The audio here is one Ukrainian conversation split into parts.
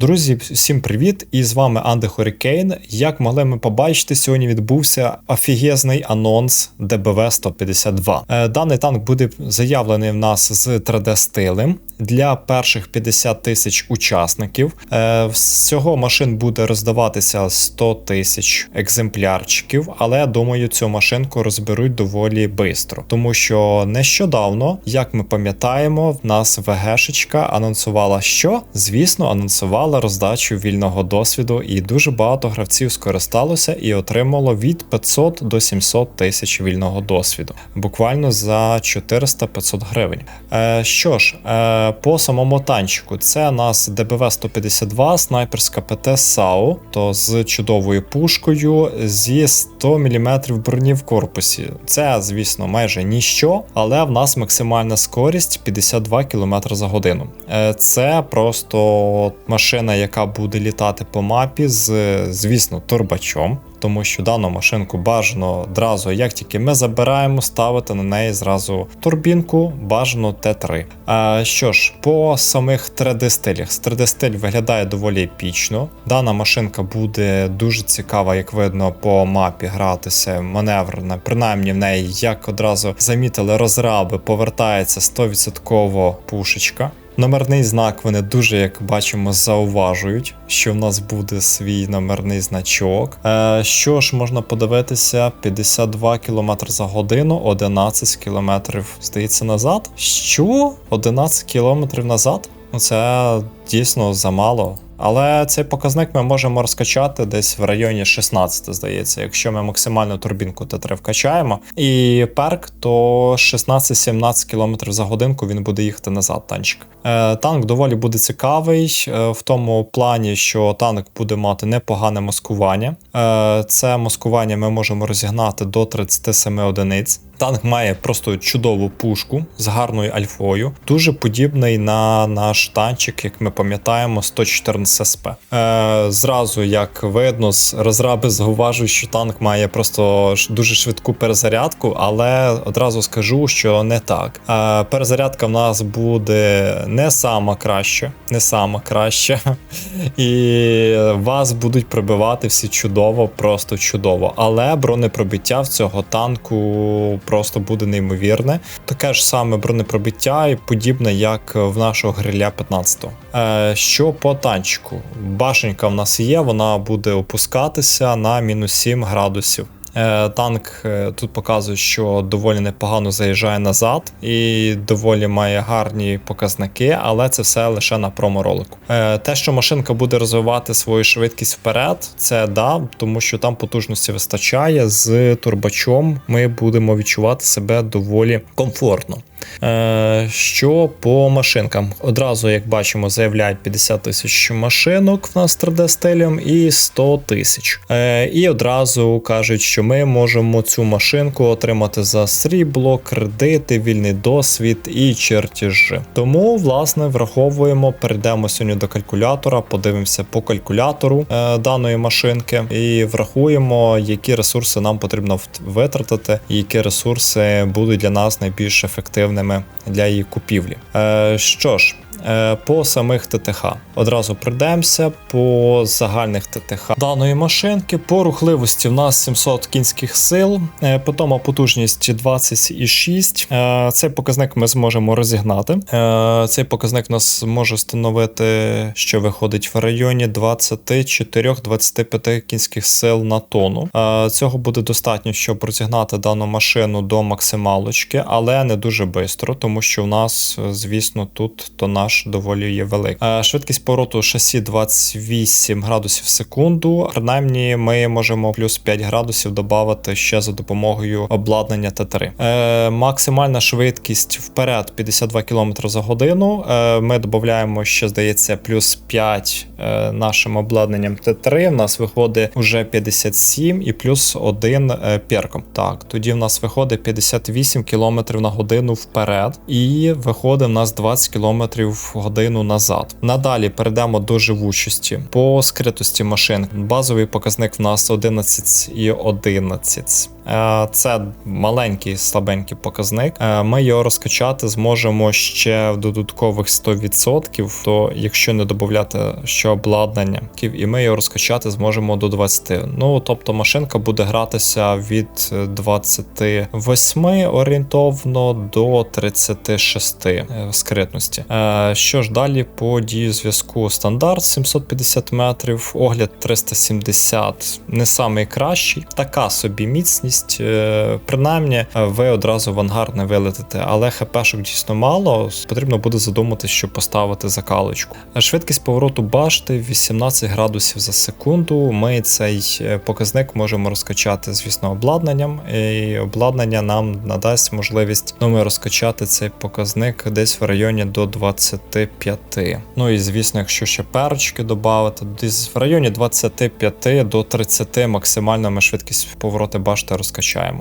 Друзі, всім привіт! І з вами Анди Хорікейн. Як могли ми побачити, сьогодні відбувся офігезний анонс ДБВ 152. Е, Даний танк буде заявлений в нас з 3D-стилем для перших 50 тисяч учасників. Е, Всього машин буде роздаватися 100 тисяч екземплярчиків, але думаю, цю машинку розберуть доволі швидко, тому що нещодавно, як ми пам'ятаємо, в нас ВГшечка анонсувала, що звісно анонсувала роздачу вільного досвіду, і дуже багато гравців скористалося і отримало від 500 до 700 тисяч вільного досвіду, буквально за 400-500 гривень. Е, Що ж, е, по самому танчику, це у нас ДБВ 152, снайперська ПТ САУ, то з чудовою пушкою зі 100 мм броні в корпусі. Це, звісно, майже ніщо, але в нас максимальна скорість 52 км за годину. Е, Це просто машина, яка буде літати по мапі з, звісно, турбачом. Тому що дану машинку бажано одразу, як тільки ми забираємо, ставити на неї зразу турбінку, бажано Т3. А, Що ж, по самих 3D-стилях, 3D-стиль виглядає доволі епічно. Дана машинка буде дуже цікава, як видно, по мапі гратися, маневрна. Принаймні в неї, як одразу замітили, розраби, повертається 100% пушечка. Номерний знак вони дуже, як бачимо, зауважують, що в нас буде свій номерний значок. Е, Що ж можна подивитися? 52 км за годину, 11 км, здається, назад. Що? 11 км назад? Ну це дійсно замало. Але цей показник ми можемо розкачати десь в районі 16, здається, якщо ми максимальну турбінку Т3 вкачаємо. І перк, то 16-17 км за годинку він буде їхати назад, танчик. Е, танк доволі буде цікавий е, в тому плані, що танк буде мати непогане маскування. Е, це маскування ми можемо розігнати до 37 одиниць. Танк має просто чудову пушку з гарною альфою, дуже подібний на наш танчик, як ми пам'ятаємо, 114 СП. Е, Зразу, як видно, з розраби зауважують, що танк має просто дуже швидку перезарядку, але одразу скажу, що не так. Е, Перезарядка в нас буде не сама краща, не сама краща. І вас будуть пробивати всі чудово, просто чудово. Але бронепробиття в цього танку просто буде неймовірне. Таке ж саме бронепробиття і подібне, як в нашого гриля 15-го. Е, Що по танчику? Башенька в нас є, вона буде опускатися на мінус 7 градусів. Е, Танк е, тут показує, що доволі непогано заїжджає назад і доволі має гарні показники, але це все лише на проморолику. Е, Те, що машинка буде розвивати свою швидкість вперед, це да, тому що там потужності вистачає з турбачом. Ми будемо відчувати себе доволі комфортно. Е, Що по машинкам? Одразу, як бачимо, заявляють 50 тисяч машинок в нас 3D-стилем і 100 тисяч. Е, І одразу кажуть, що ми можемо цю машинку отримати за срібло, кредити, вільний досвід і чертежі. Тому, власне, враховуємо, перейдемо сьогодні до калькулятора, подивимося по калькулятору е, даної машинки і врахуємо, які ресурси нам потрібно витратити, які ресурси будуть для нас найбільш ефективними для її купівлі. Е, Що ж. Е, По самих ТТХ одразу прийдемося по загальних ТТХ даної машинки. По рухливості в нас 700 кінських сил, е, потім потужність 26. Е, Цей показник ми зможемо розігнати. Цей показник нас може становити, що виходить в районі 24-25 кінських сил на тонну. Цього буде достатньо, щоб розігнати дану машину до максималочки, але не дуже швидко, тому що в нас, звісно, тут тонаж доволі є великий. Швидкість повороту шасі 28 градусів в секунду. Принаймні, ми можемо плюс 5 градусів додати ще за допомогою обладнання Т3. Е, максимальна швидкість вперед 52 км за годину. Е, ми додаємо ще, здається, плюс 5 е, нашим обладнанням Т3. У нас виходить вже 57 і плюс 1 е, перком. Так, тоді в нас виходить 58 км на годину вперед, і виходить в нас 20 км в годину назад. Надалі перейдемо до живучості. По скритості машин базовий показник в нас 11 і 11. Е, Це маленький слабенький показник. Е, Ми його розкачати зможемо ще в додаткових 100%, то якщо не додати ще обладнання, і ми його розкачати зможемо до 20. Ну тобто машинка буде гратися від 28 орієнтовно до 36 е, скритності. Що ж далі по дію зв'язку стандарт 750 метрів, огляд 370 не самий кращий. Така собі міцність. Е, Принаймні, е, ви одразу в ангар не вилетите, але хпшок дійсно мало. Потрібно буде задуматись, щоб поставити закалочку. Е, Швидкість повороту башти 18 градусів за секунду. Ми цей показник можемо розкачати, звісно, обладнанням. І обладнання нам надасть можливість ну, ми розкачати цей показник десь в районі до 25. Ну і звісно, якщо ще перчики додати, десь в районі 25 до 30 максимально ми швидкість повороту башти розкачаємо.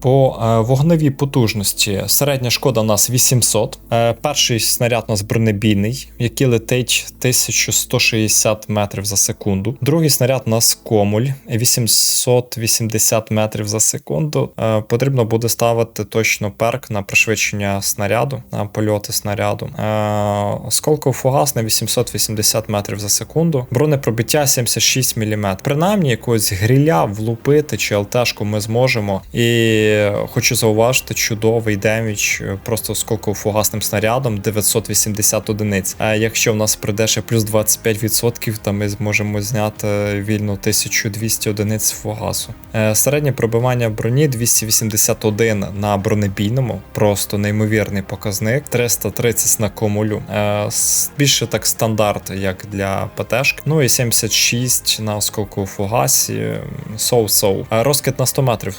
По е, вогневій потужності середня шкода у нас 800. Е, перший снаряд у нас бронебійний, який летить 1160 метрів за секунду. Другий снаряд у нас комуль 880 метрів за секунду. Е, потрібно буде ставити точно перк на пришвидшення снаряду, на польоти снаряду. Е, осколково фугасне 880 метрів за секунду. Бронепробиття 76 мм. Принаймні якогось гріля влупити чи ЛТшку ми зможемо. І хочу зауважити, чудовий демідж е, просто осколково фугасним снарядом 980 одиниць. А якщо в нас прийде ще плюс 25%, то ми зможемо зняти вільно 1200 одиниць фугасу. Е, Середнє пробивання броні 281 на бронебійному, просто неймовірний показник. 330 на комулю. Е, Більше так стандарт, як для ПТшки. Ну і 76 на осколкову фугасі. Соу-соу. Розкид на 100 метрів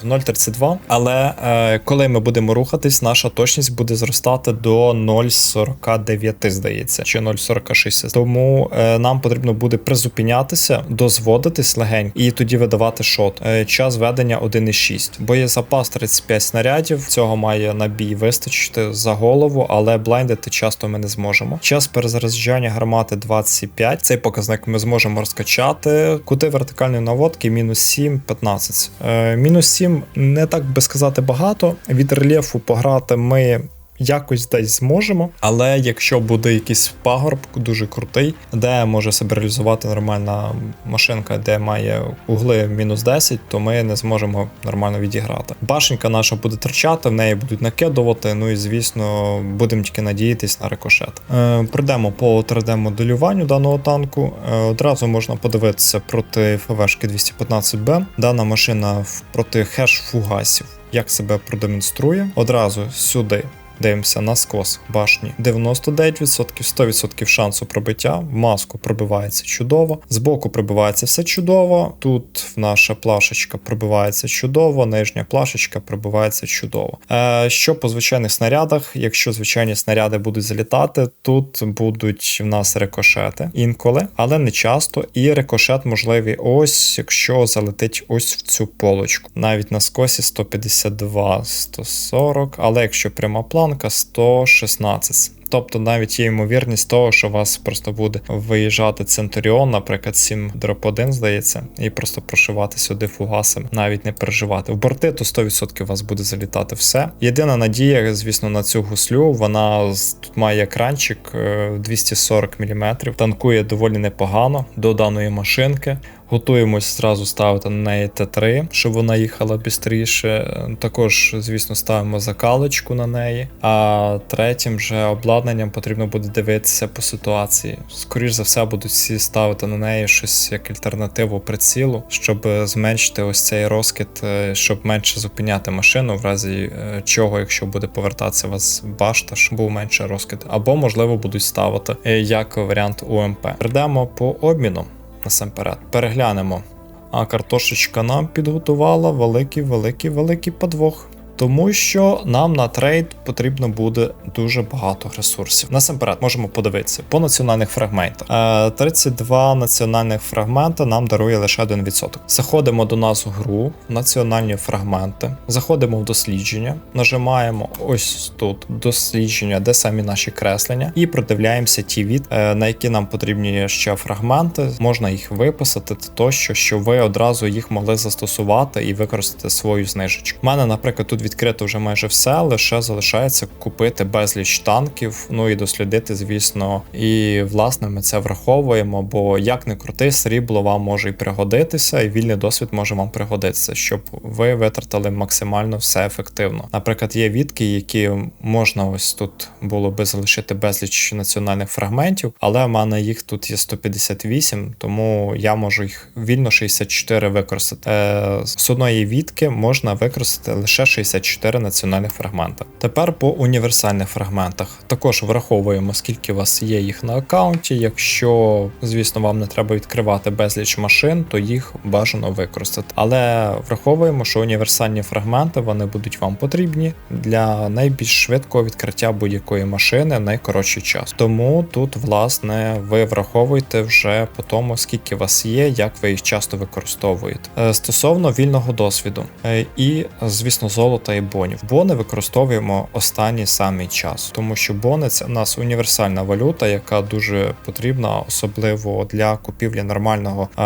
0,32. Але е, коли ми будемо рухатись, наша точність буде зростати до 0,49, здається, чи 0,46. Тому е, нам потрібно буде призупинятися, дозводитись легенько і тоді видавати шот. Е, час ведення 1,6. Боєзапас 35 снарядів. Цього має набій вистачити за голову, але блайндити часто ми не зможемо. Час перезаряджання гармати 25. Цей показник ми зможемо розкачати. Кути вертикальної наводки мінус 7, 15. Е, мінус 7 не так би сказати багато. Від рельєфу пограти ми. Якось десь зможемо, але якщо буде якийсь пагорб дуже крутий, де може себе реалізувати нормальна машинка, де має угли мінус 10, то ми не зможемо нормально відіграти. Башенька наша буде тричати, в неї будуть накидувати. Ну і звісно, будемо тільки надіятись на рикошет. Е, прийдемо по 3D-моделюванню даного танку. Е, одразу можна подивитися проти ФВшки 215Б. Дана машина проти хеш-фугасів. Як себе продемонструє? Одразу сюди Дивимося на скос башні. 99%, 100% шансу пробиття. В маску пробивається чудово. Збоку пробивається все чудово. Тут наша плашечка пробивається чудово, нижня плашечка пробивається чудово. Е, що по звичайних снарядах, якщо звичайні снаряди будуть залітати, тут будуть в нас рикошети інколи, але не часто. І рикошет можливий ось, якщо залетить ось в цю полочку. Навіть на скосі 152, 140, але якщо пряма планка 116. Тобто навіть є ймовірність того, що у вас просто буде виїжджати Центуріон, наприклад, 7 дроп 1, здається, і просто прошивати сюди фугасом, навіть не переживати. В борти то 100% у вас буде залітати все. Єдина надія, звісно, на цю гуслю. Вона тут має екранчик е, 240 мм, танкує доволі непогано до даної машинки. Готуємось зразу ставити на неї Т3, щоб вона їхала швидше. Також, звісно, ставимо закалочку на неї. А третім же обладнанням потрібно буде дивитися по ситуації. Скоріш за все, будуть всі ставити на неї щось як альтернативу прицілу, щоб зменшити ось цей розкид, е, щоб менше зупиняти машину, в разі е, чого, якщо буде повертатися вас башта, щоб був менше розкид. Або, можливо, будуть ставити е, як варіант УМП. Прийдемо по обміну насамперед. Переглянемо. А картошечка нам підготувала великий, великий, великий подвох. Тому що нам на трейд потрібно буде дуже багато ресурсів. Насамперед можемо подивитися по національних фрагментах. Е, 32 національних фрагмента нам дарує лише 1%. Заходимо до нас в гру, національні фрагменти, заходимо в дослідження, нажимаємо ось тут дослідження, де самі наші креслення, і продивляємося ті від, е, на які нам потрібні ще фрагменти. Можна їх виписати тощо, щоб ви одразу їх могли застосувати і використати свою знижечку. У мене, наприклад, тут відкрито вже майже все, лише залишається купити безліч танків, ну і дослідити, звісно. І власне ми це враховуємо, бо як не крути, срібло вам може і пригодитися, і вільний досвід може вам пригодитися, щоб ви витратили максимально все ефективно. Наприклад, є відки, які можна ось тут було би залишити безліч національних фрагментів, але в мене їх тут є 158, тому я можу їх вільно 64 використати. Е, з одної відки можна використати лише 64 національних фрагмента. Тепер по універсальних фрагментах також враховуємо, скільки у вас є їх на аккаунті. Якщо, звісно, вам не треба відкривати безліч машин, то їх бажано використати. Але враховуємо, що універсальні фрагменти вони будуть вам потрібні для найбільш швидкого відкриття будь-якої машини в найкоротший час. Тому тут, власне, ви враховуєте вже по тому, скільки у вас є, як ви їх часто використовуєте. Е, Стосовно вільного досвіду е, і, звісно, золота і бонів. Бони використовуємо останній самий час, тому що бони це у нас універсальна валюта, яка дуже потрібна, особливо для купівлі нормального е,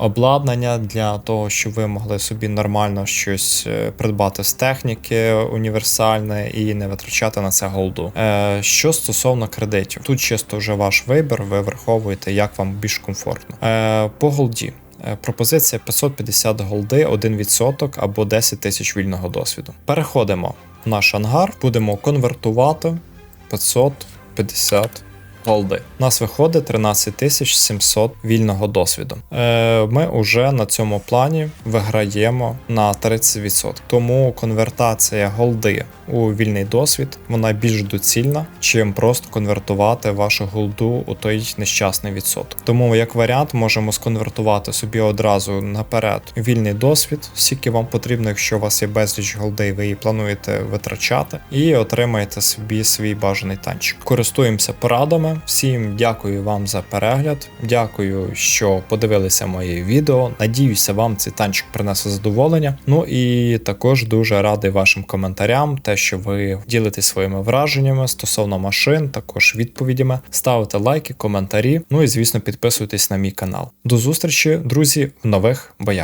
обладнання, для того, щоб ви могли собі нормально щось е, придбати з техніки універсальне і не витрачати на це голду. Е, що стосовно кредитів, тут чисто вже ваш вибір, ви враховуєте, як вам більш комфортно. Е, по голді. Е, Пропозиція 550 голди, 1% або 10 тисяч вільного досвіду. Переходимо в наш ангар, будемо конвертувати 550 голди. У нас виходить 13 700 вільного досвіду. Е, ми вже на цьому плані виграємо на 30%. Тому конвертація голди у вільний досвід вона більш доцільна, чим просто конвертувати вашу голду у той нещасний відсоток. Тому як варіант можемо сконвертувати собі одразу наперед вільний досвід, скільки вам потрібно, якщо у вас є безліч голди, ви її плануєте витрачати, і отримаєте собі свій бажаний танчик. Користуємося порадами. Всім дякую вам за перегляд. Дякую, що подивилися моє відео. Надіюся, вам цей танчик принесе задоволення. Ну і також дуже радий вашим коментарям, те, що ви ділитесь своїми враженнями стосовно машин, також відповідями. Ставите лайки, коментарі. Ну і звісно, підписуйтесь на мій канал. До зустрічі, друзі, в нових боях.